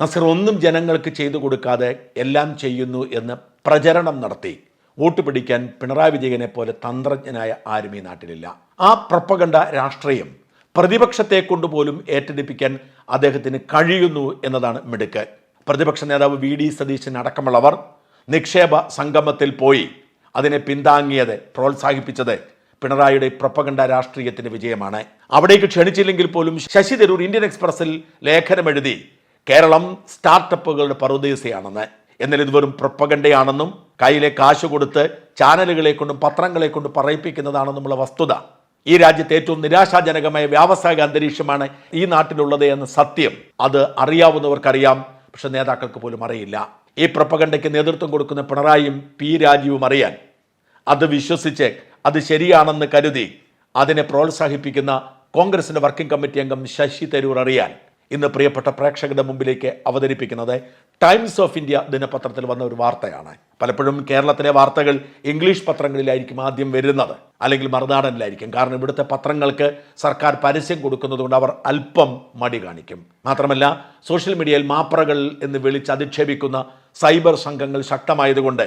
നസീർ ഒന്നും ജനങ്ങൾക്ക് ചെയ്തു കൊടുക്കാതെ എല്ലാം ചെയ്യുന്നു എന്ന് പ്രചരണം നടത്തി. വോട്ട് പിടിക്കാൻ പിണറായി വിജയനെ പോലെ തന്ത്രജ്ഞനായ ആരും ഈ നാട്ടിലില്ല. ആ പ്രപ്പകണ്ട രാഷ്ട്രീയം പ്രതിപക്ഷത്തെ കൊണ്ടുപോലും ഏറ്റെടുപ്പിക്കാൻ അദ്ദേഹത്തിന് കഴിയുന്നു എന്നതാണ് മിടുക്ക്. പ്രതിപക്ഷ നേതാവ് വി ഡി സതീശൻ അടക്കമുള്ളവർ നിക്ഷേപ സംഗമത്തിൽ പോയി അതിനെ പിന്താങ്ങിയത് പ്രോത്സാഹിപ്പിച്ചത് പിണറായിയുടെ പ്രപ്പകണ്ട രാഷ്ട്രീയത്തിന്റെ വിജയമാണ്. അവിടേക്ക് ക്ഷണിച്ചില്ലെങ്കിൽ പോലും ശശി തരൂർ ഇന്ത്യൻ എക്സ്പ്രസിൽ ലേഖനമെഴുതി കേരളം സ്റ്റാർട്ടപ്പുകളുടെ പറുദീസയാണെന്ന്. എന്നാൽ ഇത് വെറും പ്രപ്പകണ്ടയാണെന്നും കയ്യിലെ കാശ് കൊടുത്ത് ചാനലുകളെ കൊണ്ടും പത്രങ്ങളെ കൊണ്ടും പറയിപ്പിക്കുന്നതാണെന്നുമുള്ള വസ്തുത. ഈ രാജ്യത്തെ ഏറ്റവും നിരാശാജനകമായ വ്യാവസായിക അന്തരീക്ഷമാണ് ഈ നാട്ടിലുള്ളത് എന്ന സത്യം. അത് അറിയാവുന്നവർക്കറിയാം പക്ഷെ നേതാക്കൾക്ക് പോലും അറിയില്ല. ഈ പ്രപ്പകണ്ടയ്ക്ക് നേതൃത്വം കൊടുക്കുന്ന പിണറായിയും പി രാജീവും അറിയാൻ. അത് വിശ്വസിച്ച് അത് ശരിയാണെന്ന് കരുതി അതിനെ പ്രോത്സാഹിപ്പിക്കുന്ന കോൺഗ്രസിന്റെ വർക്കിംഗ് കമ്മിറ്റി അംഗം ശശി തരൂർ അറിയാൻ. ഇന്ന് പ്രിയപ്പെട്ട പ്രേക്ഷകരുടെ മുമ്പിലേക്ക് അവതരിപ്പിക്കുന്നത് ടൈംസ് ഓഫ് ഇന്ത്യ ദിനപത്രത്തിൽ വന്ന ഒരു വാർത്തയാണ്. പലപ്പോഴും കേരളത്തിലെ വാർത്തകൾ ഇംഗ്ലീഷ് പത്രങ്ങളിലായിരിക്കും ആദ്യം വരുന്നത് അല്ലെങ്കിൽ മറുനാടനിലായിരിക്കും. കാരണം ഇവിടുത്തെ പത്രങ്ങൾക്ക് സർക്കാർ പരസ്യം കൊടുക്കുന്നതുകൊണ്ട് അവർ അല്പം മടി കാണിക്കും. മാത്രമല്ല സോഷ്യൽ മീഡിയയിൽ മാപ്രകൾ എന്ന് വിളിച്ച് അധിക്ഷേപിക്കുന്ന സൈബർ സംഘങ്ങൾ ശക്തമായതുകൊണ്ട്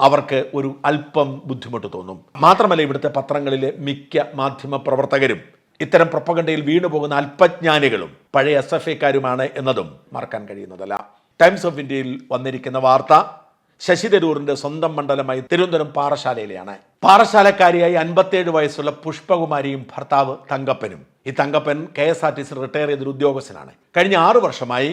അവർക്ക് ഒരു അല്പം ബുദ്ധിമുട്ട് തോന്നും. മാത്രമല്ല ഇവിടുത്തെ പത്രങ്ങളിലെ മിക്ക മാധ്യമ പ്രവർത്തകരും ഇത്തരം പ്രപ്പകണ്ടയിൽ വീണുപോകുന്ന അല്പജ്ഞാനികളും പഴയ എസ് എഫ് ഐക്കാരുമാണ് എന്നതും മറക്കാൻ കഴിയുന്നതല്ല. ടൈംസ് ഓഫ് ഇന്ത്യയിൽ വന്നിരിക്കുന്ന വാർത്ത ശശി തരൂറിന്റെ സ്വന്തം മണ്ഡലമായി തിരുവനന്തപുരം പാറശാലയിലെയാണ്. പാറശാലക്കാരിയായി അൻപത്തേഴ് വയസ്സുള്ള പുഷ്പകുമാരിയും ഭർത്താവ് തങ്കപ്പനും. ഈ Thankappan K S R T C retire ചെയ്തൊരു ഉദ്യോഗസ്ഥനാണ്. കഴിഞ്ഞ ആറു വർഷമായി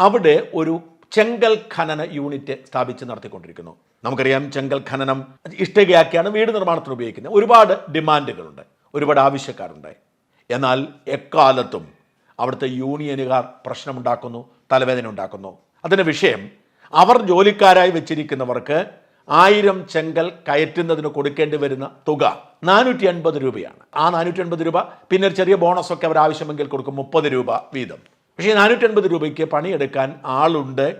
അവിടെ ഒരു ചെങ്കൽ ഖനന യൂണിറ്റ് സ്ഥാപിച്ച് നടത്തിക്കൊണ്ടിരിക്കുന്നു. നമുക്കറിയാം ചെങ്കൽ ഖനനം ഇഷ്ടികയാക്കിയാണ് വീട് നിർമ്മാണത്തിന് ഉപയോഗിക്കുന്നത്. ഒരുപാട് ഡിമാൻഡുകളുണ്ട്. ഒരുപാട് ആവശ്യക്കാരുണ്ട്. എന്നാൽ എക്കാലത്തും അവിടുത്തെ യൂണിയനുകാർ പ്രശ്നമുണ്ടാക്കുന്നു തലവേദന ഉണ്ടാക്കുന്നു അതിന്റെ വിഷയം അവർ ജോലിക്കാരായി വെച്ചിരിക്കുന്നവർക്ക് ആയിരം ചെങ്കൽ കയറ്റുന്നതിന് കൊടുക്കേണ്ടി വരുന്ന തുക നാനൂറ്റി അൻപത് രൂപയാണ്. ആ നാനൂറ്റി അൻപത് രൂപ പിന്നെ ഒരു ചെറിയ ബോണസൊക്കെ അവർ ആവശ്യമെങ്കിൽ കൊടുക്കും മുപ്പത് രൂപ വീതം. പക്ഷേ നാനൂറ്റി അൻപത് രൂപയ്ക്ക് പണിയെടുക്കാൻ ആളുണ്ട്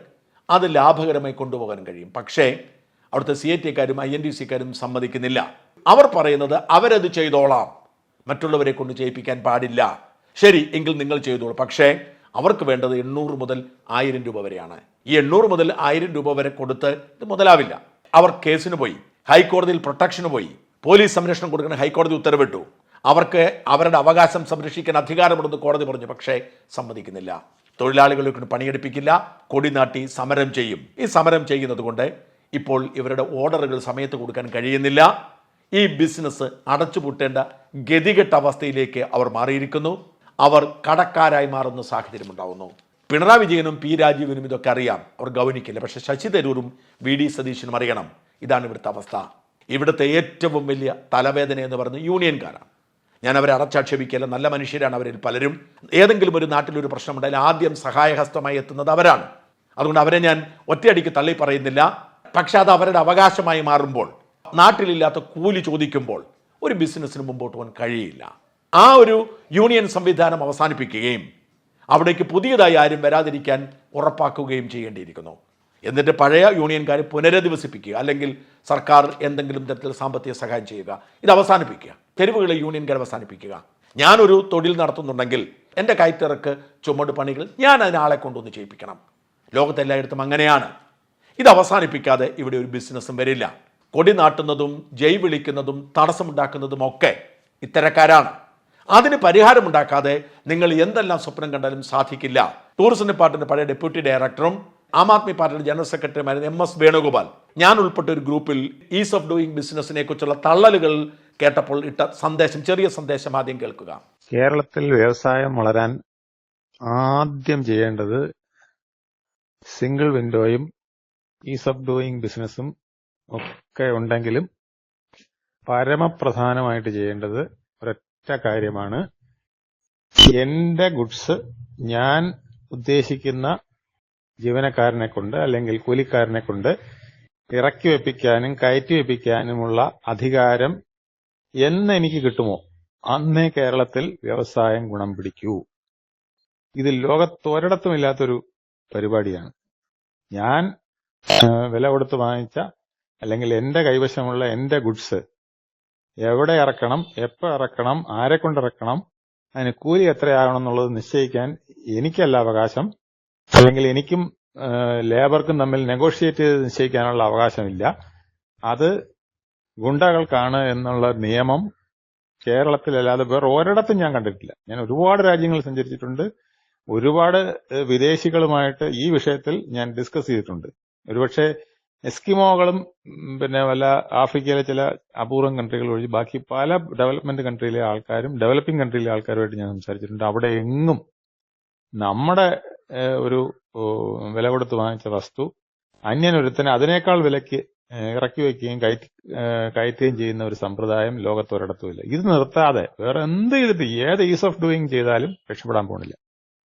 അത് ലാഭകരമായി കൊണ്ടുപോകാൻ കഴിയും. പക്ഷേ അവിടുത്തെ സി എ ടിക്കാരും ഐ എൻ ഡി സിക്കാരും സമ്മതിക്കുന്നില്ല. അവർ പറയുന്നത് അവരത് ചെയ്തോളാം. മറ്റുള്ളവരെ കൊണ്ട് ചെയ്യിപ്പിക്കാൻ പാടില്ല. ശരി എങ്കിൽ നിങ്ങൾ ചെയ്തോളൂ. പക്ഷേ അവർക്ക് വേണ്ടത് എണ്ണൂറ് മുതൽ ആയിരം രൂപ വരെയാണ്. ഈ എണ്ണൂറ് മുതൽ ആയിരം രൂപ വരെ കൊടുത്ത് ഇത് മുതലാവില്ല. അവർ കേസിന് പോയി ഹൈക്കോടതിയിൽ പ്രൊട്ടക്ഷന് പോയി പോലീസ് സംരക്ഷണം കൊടുക്കുന്ന ഹൈക്കോടതി ഉത്തരവിട്ടു. അവർക്ക് അവരുടെ അവകാശം സംരക്ഷിക്കാൻ അധികാരമുണ്ടെന്ന് കോടതി പറഞ്ഞു പക്ഷേ സമ്മതിക്കുന്നില്ല. തൊഴിലാളികളെ കൊണ്ട് പണിയെടുപ്പിക്കില്ല കൊടിനാട്ടി സമരം ചെയ്യും. ഈ സമരം ചെയ്യുന്നത് കൊണ്ട് ഇപ്പോൾ ഇവരുടെ ഓർഡറുകൾ സമയത്ത് കൊടുക്കാൻ കഴിയുന്നില്ല. ഈ ബിസിനസ് അടച്ചുപൂട്ടേണ്ട ഗതികെട്ട അവസ്ഥയിലേക്ക് അവർ മാറിയിരിക്കുന്നു. അവർ കടക്കാരായി മാറുന്ന സാഹചര്യം ഉണ്ടാവുന്നു. പിണറായി വിജയനും പി രാജീവനും ഇതൊക്കെ അറിയാം. അവർ ഗൗനിക്കില്ല. പക്ഷെ ശശി തരൂരും വി ഡി സതീശനും അറിയണം. ഇതാണ് ഇവിടുത്തെ അവസ്ഥ. ഇവിടുത്തെ ഏറ്റവും വലിയ തലവേദന എന്ന് പറയുന്നത് യൂണിയൻകാരാണ്. ഞാൻ അവരെ അടച്ചാക്ഷേപിക്കല്ല നല്ല മനുഷ്യരാണ് അവരിൽ പലരും. ഏതെങ്കിലും ഒരു നാട്ടിലൊരു പ്രശ്നമുണ്ടായാൽ ആദ്യം സഹായഹസ്തമായി എത്തുന്നത് അവരാണ്. അതുകൊണ്ട് അവരെ ഞാൻ ഒറ്റയടിക്ക് തള്ളി പറയുന്നില്ല പക്ഷെ അത് അവരുടെ അവകാശമായി മാറുമ്പോൾ നാട്ടിലില്ലാത്ത കൂലി ചോദിക്കുമ്പോൾ ഒരു ബിസിനസ്സിന് മുമ്പോട്ട് പോകാൻ കഴിയില്ല. ആ ഒരു യൂണിയൻ സംവിധാനം അവസാനിപ്പിക്കുകയും അവിടേക്ക് പുതിയതായി ആരും വരാതിരിക്കാൻ ഉറപ്പാക്കുകയും ചെയ്യേണ്ടിയിരിക്കുന്നു. എന്നിട്ട് പഴയ യൂണിയൻകാരെ പുനരധിവസിപ്പിക്കുക അല്ലെങ്കിൽ സർക്കാർ എന്തെങ്കിലും തരത്തിൽ സാമ്പത്തിക സഹായം ചെയ്യുക. ഇത് അവസാനിപ്പിക്കുക. തെരുവുകളെ യൂണിയൻകാർ അവസാനിപ്പിക്കുക. ഞാനൊരു തൊഴിൽ നടത്തുന്നുണ്ടെങ്കിൽ എന്റെ കയറ്റിറക്ക് ചുമട് പണികൾ ഞാൻ അതിനാളെ കൊണ്ടുവന്ന് ചെയ്യിപ്പിക്കണം. ലോകത്തെല്ലായിടത്തും അങ്ങനെയാണ്. ഇത് അവസാനിപ്പിക്കാതെ ഇവിടെ ഒരു ബിസിനസ്സും വരില്ല. കൊടി നാട്ടുന്നതും ജയ് വിളിക്കുന്നതും തടസ്സമുണ്ടാക്കുന്നതും ഒക്കെ ഇത്തരക്കാരാണ്. അതിന് പരിഹാരമുണ്ടാക്കാതെ നിങ്ങൾ എന്തെല്ലാം സ്വപ്നം കണ്ടാലും സാധിക്കില്ല. ടൂറിസം ഡിപ്പാർട്ട്മെന്റ് പഴയ ഡെപ്യൂട്ടി ഡയറക്ടറും ആം ആദ്മി പാർട്ടിയുടെ ജനറൽ സെക്രട്ടറിമാരും എം എസ് വേണുഗോപാൽ ഞാൻ ഉൾപ്പെട്ട ഒരു ഗ്രൂപ്പിൽ ഈസ് ഓഫ് ഡൂയിങ് ബിസിനസിനെ കുറിച്ചുള്ള തള്ളലുകൾ കേട്ടപ്പോൾ ഇട്ട സന്ദേശം ചെറിയ സന്ദേശം ആദ്യം കേൾക്കുക. കേരളത്തിൽ വ്യവസായം വളരാൻ ആദ്യം ചെയ്യേണ്ടത് സിംഗിൾ വിൻഡോയും ഈസ് ഓഫ് ഡൂയിങ് ബിസിനസ്സും ഒക്കെ ഉണ്ടെങ്കിലും പരമപ്രധാനമായിട്ട് ചെയ്യേണ്ടത് ഒരൊറ്റ കാര്യമാണ്. എന്റെ ഗുഡ്സ് ഞാൻ ഉദ്ദേശിക്കുന്ന ജീവനക്കാരനെ കൊണ്ട് അല്ലെങ്കിൽ കൂലിക്കാരനെ കൊണ്ട് ഇറക്കി വെപ്പിക്കാനും കയറ്റി വെപ്പിക്കാനുമുള്ള അധികാരം എന്ന് എനിക്ക് കിട്ടുമോ? അന്നേ കേരളത്തിൽ വ്യവസായം ഗുണം പിടിക്കൂ. ഇത് ലോകത്തൊരിടത്തും ഇല്ലാത്തൊരു പരിപാടിയാണ്. ഞാൻ വില കൊടുത്ത് വാങ്ങിച്ച അല്ലെങ്കിൽ എന്റെ കൈവശമുള്ള എന്റെ ഗുഡ്സ് എവിടെ ഇറക്കണം എപ്പോ ഇറക്കണം ആരെ കൊണ്ട് ഇറക്കണം അതിന് കൂലി എത്രയാകണം എന്നുള്ളത് നിശ്ചയിക്കാൻ എനിക്കല്ല അവകാശം. അല്ലെങ്കിൽ എനിക്കും ലേബർക്കും തമ്മിൽ നെഗോഷിയേറ്റ് ചെയ്ത് നിശ്ചയിക്കാനുള്ള അവകാശമില്ല. അത് ഗുണ്ടകൾക്കാണ് എന്നുള്ള നിയമം കേരളത്തിലല്ലാതെ വേറെ ഒരിടത്തും ഞാൻ കണ്ടിട്ടില്ല. ഞാൻ ഒരുപാട് രാജ്യങ്ങൾ സഞ്ചരിച്ചിട്ടുണ്ട്. ഒരുപാട് വിദേശികളുമായിട്ട് ഈ വിഷയത്തിൽ ഞാൻ ഡിസ്കസ് ചെയ്തിട്ടുണ്ട്. ഒരുപക്ഷെ എസ്കിമോകളും പിന്നെ വല്ല ആഫ്രിക്കയിലെ ചില അപൂർവം കൺട്രികൾ ഒഴിച്ച് ബാക്കി പല ഡെവലപ്മെന്റ് കൺട്രിയിലെ ആൾക്കാരും ഡെവലപ്പിംഗ് കൺട്രിയിലെ ആൾക്കാരുമായിട്ട് ഞാൻ സംസാരിച്ചിട്ടുണ്ട്. അവിടെ എങ്ങും നമ്മുടെ ഒരു വില കൊടുത്ത് വാങ്ങിച്ച വസ്തു അന്യനൊരുത്തന് അതിനേക്കാൾ വിലയ്ക്ക് ഇറക്കി വയ്ക്കുകയും കയറ്റി കയറ്റുകയും ചെയ്യുന്ന ഒരു സമ്പ്രദായം ലോകത്തൊരിടത്തുമില്ല ഇത് നിർത്താതെ വേറെ എന്ത് ചെയ്തിട്ട് ഏത് ഈസ് ഓഫ് ഡൂയിങ് ചെയ്താലും രക്ഷപ്പെടാൻ പോണില്ല.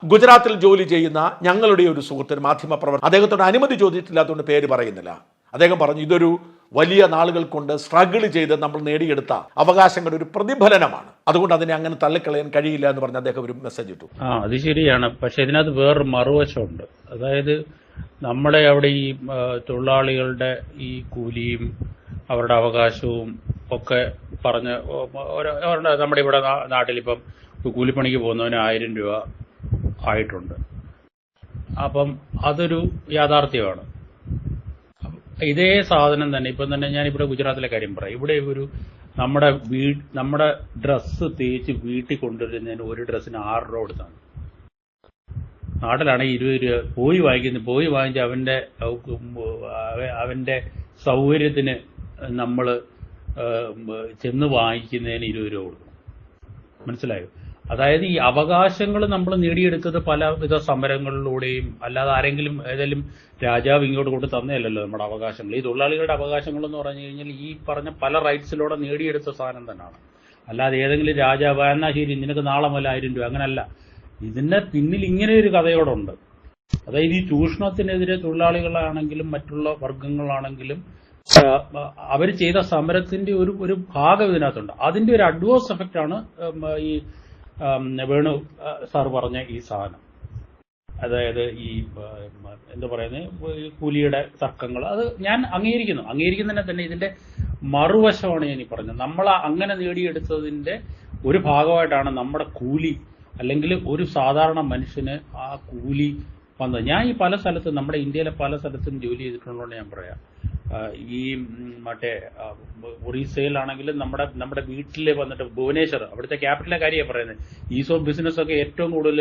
ഗുജറാത്തിൽ ജോലി ചെയ്യുന്ന ഞങ്ങളുടെ ഒരു സുഹൃത്തിന് മാധ്യമപ്രവർത്തകൻ അദ്ദേഹത്തോട് അനുമതി ചോദിച്ചിട്ടില്ലാത്തതുകൊണ്ട് പേര് പറയുന്നില്ല. അദ്ദേഹം പറഞ്ഞു ഇതൊരു വലിയ നാളുകൾ കൊണ്ട് സ്ട്രഗിൾ ചെയ്ത് നമ്മൾ നേടിയെടുത്ത അവകാശങ്ങളുടെ ഒരു പ്രതിഫലനമാണ്. അതുകൊണ്ട് അതിനെ അങ്ങനെ തള്ളിക്കളയാൻ കഴിയില്ല എന്ന് പറഞ്ഞ് അദ്ദേഹം ഒരു മെസ്സേജ് ഇട്ടു. ആ അത് ശരിയാണ്. പക്ഷെ ഇതിനകത്ത് വേറൊരു മറുവശമുണ്ട്. അതായത് നമ്മളെ അവിടെ ഈ തൊഴിലാളികളുടെ ഈ കൂലിയും അവരുടെ അവകാശവും ഒക്കെ പറഞ്ഞ് നമ്മുടെ ഇവിടെ നാട്ടിലിപ്പം കൂലിപ്പണിക്ക് പോകുന്നവന് ആയിരം രൂപ ആയിട്ടുണ്ട്. അപ്പം അതൊരു യാഥാർത്ഥ്യമാണ്. ഇതേ സാധനം തന്നെ ഇപ്പം തന്നെ ഞാൻ ഇവിടെ ഗുജറാത്തിലെ കാര്യം പറയാം. ഇവിടെ ഒരു നമ്മുടെ വീ നമ്മുടെ ഡ്രസ്സ് തേച്ച് വീട്ടിൽ കൊണ്ടുവരുന്നതിന് ഒരു ഡ്രസ്സിന് ആറ് രൂപ കൊടുത്താണ്. നാട്ടിലാണെങ്കിൽ ഇരുപത് രൂപ. പോയി വാങ്ങിക്കുന്നു. പോയി വാങ്ങിച്ച് അവന്റെ അവ- അവന്റെ സൗകര്യത്തിന് നമ്മൾ ചെന്ന് വാങ്ങിക്കുന്നതിന് ഇരുപത് രൂപ കൊടുക്കും. മനസ്സിലായോ? അതായത് ഈ അവകാശങ്ങൾ നമ്മൾ നേടിയെടുത്തത് പലവിധ സമരങ്ങളിലൂടെയും അല്ലാതെ ആരെങ്കിലും ഏതെങ്കിലും രാജാവ് ഇങ്ങോട്ട് കൊണ്ട് തന്നെയല്ലല്ലോ നമ്മുടെ അവകാശങ്ങൾ. ഈ തൊഴിലാളികളുടെ അവകാശങ്ങൾ എന്ന് പറഞ്ഞു കഴിഞ്ഞാൽ ഈ പറഞ്ഞ പല റൈറ്റ്സിലൂടെ നേടിയെടുത്ത സാധനം തന്നെയാണ്. അല്ലാതെ ഏതെങ്കിലും രാജാവ് എന്നാ ശരി നിനക്ക് നാളെ മുതൽ ആയിരം രൂപ. അങ്ങനല്ല. ഇതിന്റെ പിന്നിൽ ഇങ്ങനെ ഒരു കഥയോടുണ്ട്. അതായത് ഈ ചൂഷണത്തിനെതിരെ തൊഴിലാളികളാണെങ്കിലും മറ്റുള്ള വർഗങ്ങളാണെങ്കിലും അവർ ചെയ്ത സമരത്തിന്റെ ഒരു ഒരു ഭാഗം ഇതിനകത്തുണ്ട്. അതിന്റെ ഒരു അഡ്വേഴ്സ് എഫക്റ്റ് ആണ് ഈ വേണു സാർ പറഞ്ഞ ഈ സാധനം. അതായത് ഈ എന്താ പറയുന്നത് കൂലിയുടെ തർക്കങ്ങൾ. അത് ഞാൻ അംഗീകരിക്കുന്നു. അംഗീകരിക്കുന്നതിനെ തന്നെ ഇതിന്റെ മറുവശമാണ് ഞാൻ ഈ പറഞ്ഞത്. നമ്മൾ അങ്ങനെ നേടിയെടുത്തതിന്റെ ഒരു ഭാഗമായിട്ടാണ് നമ്മുടെ കൂലി അല്ലെങ്കിൽ ഒരു സാധാരണ മനുഷ്യന് ആ കൂലി വന്നത്. ഞാൻ ഈ പല സ്ഥലത്തും നമ്മുടെ ഇന്ത്യയിലെ പല സ്ഥലത്തും ജോലി ചെയ്തിട്ടുള്ളതുകൊണ്ട് ഞാൻ പറയാം. ഈ മറ്റേ ഒറീസയിലാണെങ്കിലും നമ്മുടെ നമ്മുടെ വീട്ടിൽ വന്നിട്ട് ഭുവനേശ്വർ അവിടുത്തെ ക്യാപിറ്റലിലെ കാര്യമാണ് പറയുന്നത്. ഈസ് ഓഫ് ബിസിനസ് ഒക്കെ ഏറ്റവും കൂടുതൽ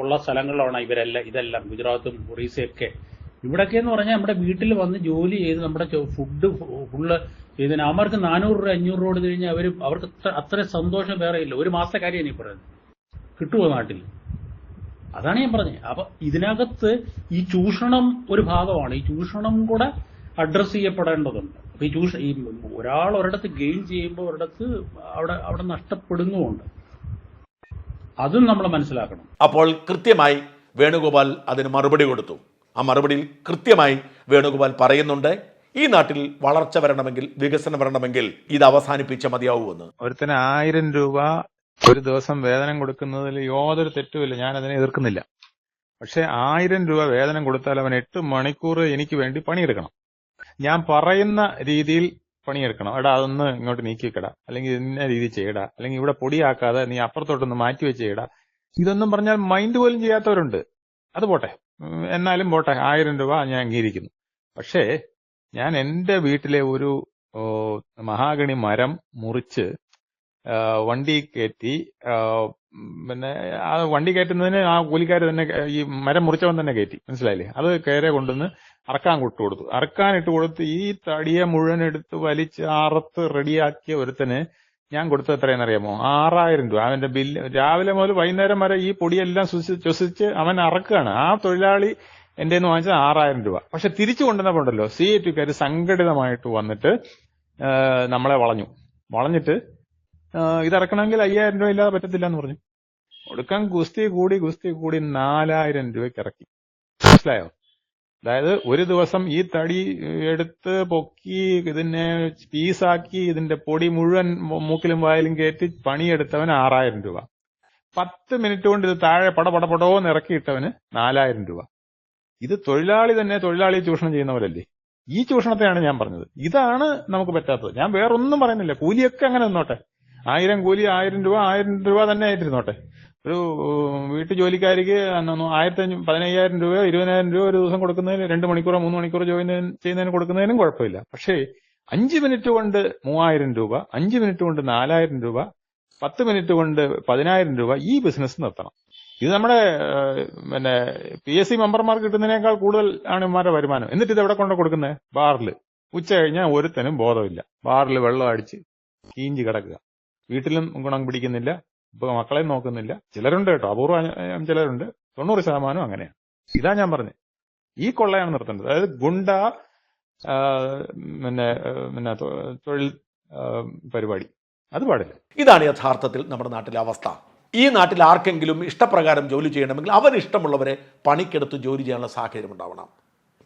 ഉള്ള സ്ഥലങ്ങളാണ് ഇവരെല്ലാം ഇതെല്ലാം ഗുജറാത്തും ഒറീസയൊക്കെ. ഇവിടൊക്കെ എന്ന് പറഞ്ഞാൽ നമ്മുടെ വീട്ടിൽ വന്ന് ജോലി ചെയ്ത് നമ്മുടെ ഫുഡ് ഫുള്ള് ചെയ്തതിന് അവർക്ക് നാനൂറ് രൂപ അഞ്ഞൂറ് രൂപ കൊടുത്തു കഴിഞ്ഞാൽ അവർ അവർക്ക് അത്ര സന്തോഷം വേറെ ഇല്ല. ഒരു മാസത്തെ കാര്യമാണ് ഈ പറയുന്നത്. കിട്ടുമോ നാട്ടിൽ അതാണ് ഞാൻ പറഞ്ഞത് അപ്പൊ ഇതിനകത്ത് ഈ ചൂഷണം ഒരു ഭാഗമാണ്. ഈ ചൂഷണം കൂടെ അഡ്രസ് ചെയ്യപ്പെടേണ്ടതുണ്ട്. അപ്പൊ ഈ ചൂഷ ഈ ഒരാൾ ഒരിടത്ത് ഗെയിൻ ചെയ്യുമ്പോൾ ഒരിടത്ത് അവിടെ അവിടെ നഷ്ടപ്പെടുന്നുമുണ്ട്. അതും നമ്മൾ മനസ്സിലാക്കണം. അപ്പോൾ കൃത്യമായി വേണുഗോപാൽ അതിന് മറുപടി കൊടുത്തു. ആ മറുപടിയിൽ കൃത്യമായി വേണുഗോപാൽ പറയുന്നുണ്ട് ഈ നാട്ടിൽ വളർച്ച വരണമെങ്കിൽ വികസനം വരണമെങ്കിൽ ഇത് അവസാനിപ്പിച്ച മതിയാവുമെന്ന്. ഒരുത്തിന് ആയിരം രൂപ ഒരു ദിവസം വേതനം കൊടുക്കുന്നതിൽ യാതൊരു തെറ്റുമില്ല ഞാൻ അതിനെ എതിർക്കുന്നില്ല. പക്ഷെ ആയിരം രൂപ വേതനം കൊടുത്താൽ അവൻ എട്ട് മണിക്കൂർ എനിക്ക് വേണ്ടി പണിയെടുക്കണം. ഞാൻ പറയുന്ന രീതിയിൽ പണിയെടുക്കണം. എടാ അതൊന്ന് ഇങ്ങോട്ട് നീക്കിക്കടാ അല്ലെങ്കിൽ ഇന്ന രീതി ചെയ്യടാ. അല്ലെങ്കിൽ ഇവിടെ പൊടിയാക്കാതെ നീ അപ്പുറത്തോട്ടൊന്ന് മാറ്റി വെച്ചിടാ ഇതൊന്നും പറഞ്ഞാൽ മൈൻഡ് പോലും ചെയ്യാത്തവരുണ്ട്. അത് പോട്ടെ. എന്നാലും പോട്ടെ. ആയിരം രൂപ ഞാൻ അംഗീകരിക്കുന്നു. പക്ഷേ ഞാൻ എന്റെ വീട്ടിലെ ഒരു മഹാഗണി മരം മുറിച്ച് വണ്ടി കയറ്റി പിന്നെ ആ വണ്ടി കയറ്റുന്നതിന് ആ കൂലിക്കാർ തന്നെ ഈ മരം മുറിച്ചവൻ തന്നെ കയറ്റി. മനസ്സിലായില്ലേ? അത് കയറെ കൊണ്ടുവന്ന് അറക്കാൻ കൊട്ടു കൊടുത്തു. അറക്കാൻ ഇട്ട് കൊടുത്ത് ഈ തടിയെ മുഴുവൻ എടുത്ത് വലിച്ച് അറുത്ത് റെഡിയാക്കിയ ഒരുത്തന് ഞാൻ കൊടുത്തത് എത്രയെന്നറിയാമോ ആറായിരം രൂപ. അവന്റെ ബില്ല് രാവിലെ മുതൽ വൈകുന്നേരം വരെ ഈ പൊടിയെല്ലാം ശ്വസി- ശ്വസിച്ച് അവൻ അറക്കുകയാണ് ആ തൊഴിലാളി എന്റെ നിന്ന് വാങ്ങിച്ചത് ആറായിരം രൂപ. പക്ഷെ തിരിച്ചു കൊണ്ടുവന്നപ്പോണ്ടല്ലോ സി എ ടിക്കാർ സംഘടിതമായിട്ട് വന്നിട്ട് നമ്മളെ വളഞ്ഞു. വളഞ്ഞിട്ട് ഇതിറക്കണമെങ്കിൽ അയ്യായിരം രൂപ ഇല്ലാതെ പറ്റത്തില്ല എന്ന് പറഞ്ഞു. ഒടുക്കം ഗുസ്തി കൂടി ഗുസ്തി കൂടി നാലായിരം രൂപയ്ക്ക് ഇറക്കി. മനസ്സിലായോ? അതായത് ഒരു ദിവസം ഈ തടി എടുത്ത് പൊക്കി ഇതിനെ പീസാക്കി ഇതിന്റെ പൊടി മുഴുവൻ മൂക്കിലും വായിലും കയറ്റി പണിയെടുത്തവന് ആറായിരം രൂപ. പത്ത് മിനിറ്റ് കൊണ്ട് ഇത് താഴെ പടപടപടോ ഇറക്കിയിട്ടവന് നാലായിരം രൂപ. ഇത് തൊഴിലാളി തന്നെ തൊഴിലാളിയെ ചൂഷണം ചെയ്യുന്നവരല്ലേ ഈ ചൂഷണത്തെയാണ് ഞാൻ പറഞ്ഞത്. ഇതാണ് നമുക്ക് പറ്റാത്തത്. ഞാൻ വേറൊന്നും പറയുന്നില്ല. കൂലിയൊക്കെ അങ്ങനെ നിന്നോട്ടെ. ആയിരം കൂലി ആയിരം രൂപ ആയിരം രൂപ തന്നെ ആയിട്ടിരുന്നോട്ടെ. ഒരു വീട്ടു ജോലിക്കാരിക്ക് ആയിരത്തി പതിനയ്യായിരം രൂപയോ ഇരുപതിനായിരം രൂപ ഒരു ദിവസം കൊടുക്കുന്നതിന് രണ്ട് മണിക്കൂറോ മൂന്ന് മണിക്കൂറോ ജോയിൻ ചെയ്യുന്നതിന് കൊടുക്കുന്നതിനും കുഴപ്പമില്ല. പക്ഷേ അഞ്ച് മിനിറ്റ് കൊണ്ട് മൂവായിരം രൂപ അഞ്ച് മിനിറ്റ് കൊണ്ട് നാലായിരം രൂപ പത്ത് മിനിറ്റ് കൊണ്ട് പതിനായിരം രൂപ ഈ ബിസിനസ് നിർത്തണം. ഇത് നമ്മുടെ പിന്നെ പി എസ് സി മെമ്പർമാർക്ക് കിട്ടുന്നതിനേക്കാൾ കൂടുതൽ ആണ് ഇമാരുടെ വരുമാനം. എന്നിട്ട് ഇത് എവിടെ കൊണ്ട് കൊടുക്കുന്നത് ബാറിൽ ഉച്ച കഴിഞ്ഞാൽ ഒരുത്തനും ബോധമില്ല. ബാറിൽ വെള്ളം അടിച്ച് കീഞ്ചി കിടക്കുക. വീട്ടിലും ഗുണം പിടിക്കുന്നില്ല ഇപ്പൊ മക്കളെയും നോക്കുന്നില്ല. ചിലരുണ്ട് കേട്ടോ അപൂർവം ചിലരുണ്ട്. തൊണ്ണൂറ് ശതമാനം അങ്ങനെയാണ്. ഇതാ ഞാൻ പറഞ്ഞത് ഈ കൊള്ളയാണ് നിർത്തേണ്ടത്. അതായത് ഗുണ്ട പിന്നെ പിന്നെ തൊഴിൽ പരിപാടി. അത് പാടില്ല. ഇതാണ് യഥാർത്ഥത്തിൽ നമ്മുടെ നാട്ടിലെ അവസ്ഥ. ഈ നാട്ടിൽ ആർക്കെങ്കിലും ഇഷ്ടപ്രകാരം ജോലി ചെയ്യണമെങ്കിൽ അവന് ഇഷ്ടമുള്ളവരെ പണിക്കെടുത്ത് ജോലി ചെയ്യാനുള്ള സാഹചര്യം ഉണ്ടാവണം.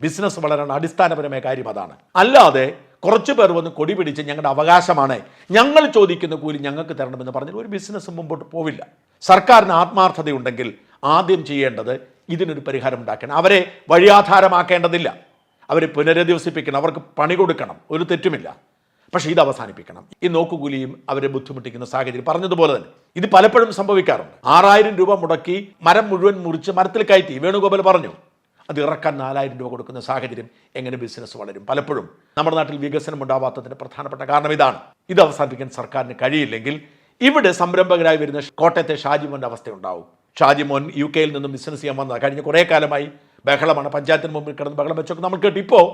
ബിസിനസ് വളരാൻ അടിസ്ഥാനപരമായ കാര്യം അതാണ്. അല്ലാതെ കുറച്ചു പേർ വന്ന് കൊടി പിടിച്ച് ഞങ്ങളുടെ അവകാശമാണ്. ഞങ്ങൾ ചോദിക്കുന്ന കൂലി ഞങ്ങൾക്ക് തരണമെന്ന് പറഞ്ഞാൽ ഒരു ബിസിനസ് മുമ്പോട്ട് പോവില്ല. സർക്കാരിന് ആത്മാർത്ഥതയുണ്ടെങ്കിൽ ആദ്യം ചെയ്യേണ്ടത് ഇതിനൊരു പരിഹാരം ഉണ്ടാക്കണം. അവരെ വഴിയാധാരമാക്കേണ്ടതില്ല. അവരെ പുനരധിവസിപ്പിക്കണം. അവർക്ക് പണി കൊടുക്കണം. ഒരു തെറ്റുമില്ല. പക്ഷേ ഇത് അവസാനിപ്പിക്കണം. ഈ നോക്കുകൂലിയും അവരെ ബുദ്ധിമുട്ടിക്കുന്ന സാഹചര്യം പറഞ്ഞതുപോലെ തന്നെ. ഇത് പലപ്പോഴും സംഭവിക്കാറുണ്ട്. ആറായിരം രൂപ മുടക്കി മരം മുഴുവൻ മുറിച്ച് മരത്തിൽ കയറ്റി വേണുഗോപാൽ പറഞ്ഞു. അത് ഇറക്കാൻ നാലായിരം രൂപ കൊടുക്കുന്ന സാഹചര്യം എങ്ങനെ ബിസിനസ് വളരും? പലപ്പോഴും നമ്മുടെ നാട്ടിൽ വികസനം ഉണ്ടാവാത്തതിന്റെ പ്രധാനപ്പെട്ട കാരണം ഇതാണ്. ഇത് അവസാനിപ്പിക്കാൻ സർക്കാരിന് കഴിയില്ലെങ്കിൽ ഇവിടെ സംരംഭകരായി വരുന്ന കോട്ടയത്തെ ഷാജിമോന്റെ അവസ്ഥയുണ്ടാവും. ഷാജിമോൻ യു കെയിൽ നിന്നും ബിസിനസ് ചെയ്യാൻ വന്നത്. കഴിഞ്ഞ കുറേ കാലമായി ബഹളമാണ്. പഞ്ചായത്തിന് മുമ്പിൽ കിടന്ന് ബഹളം വെച്ചൊക്കെ നമ്മൾ കേട്ടു. ഇപ്പോൾ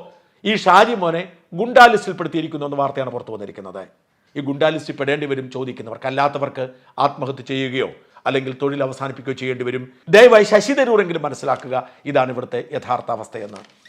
ഈ ഷാജിമോനെ ഗുണ്ടാലിസ്റ്റിൽപ്പെടുത്തിയിരിക്കുന്നു ഗുണ്ടാ ലിസ്റ്റിൽപ്പെടുത്തിയിരിക്കുന്നു എന്ന വാർത്തയാണ് പുറത്തു വന്നിരിക്കുന്നത്. ഈ ഗുണ്ടാ ലിസ്റ്റിൽ പെടേണ്ടി വരും ചോദിക്കുന്നവർക്ക് അല്ലാത്തവർക്ക് ആത്മഹത്യ ചെയ്യുകയോ അല്ലെങ്കിൽ തൊഴിൽ അവസാനിപ്പിക്കുകയോ ചെയ്യേണ്ടി വരും. ദയവായി ശശി തരൂറെങ്കിലും മനസ്സിലാക്കുക. ഇതാണ് ഇവിടുത്തെ യഥാർത്ഥ അവസ്ഥയെന്ന്.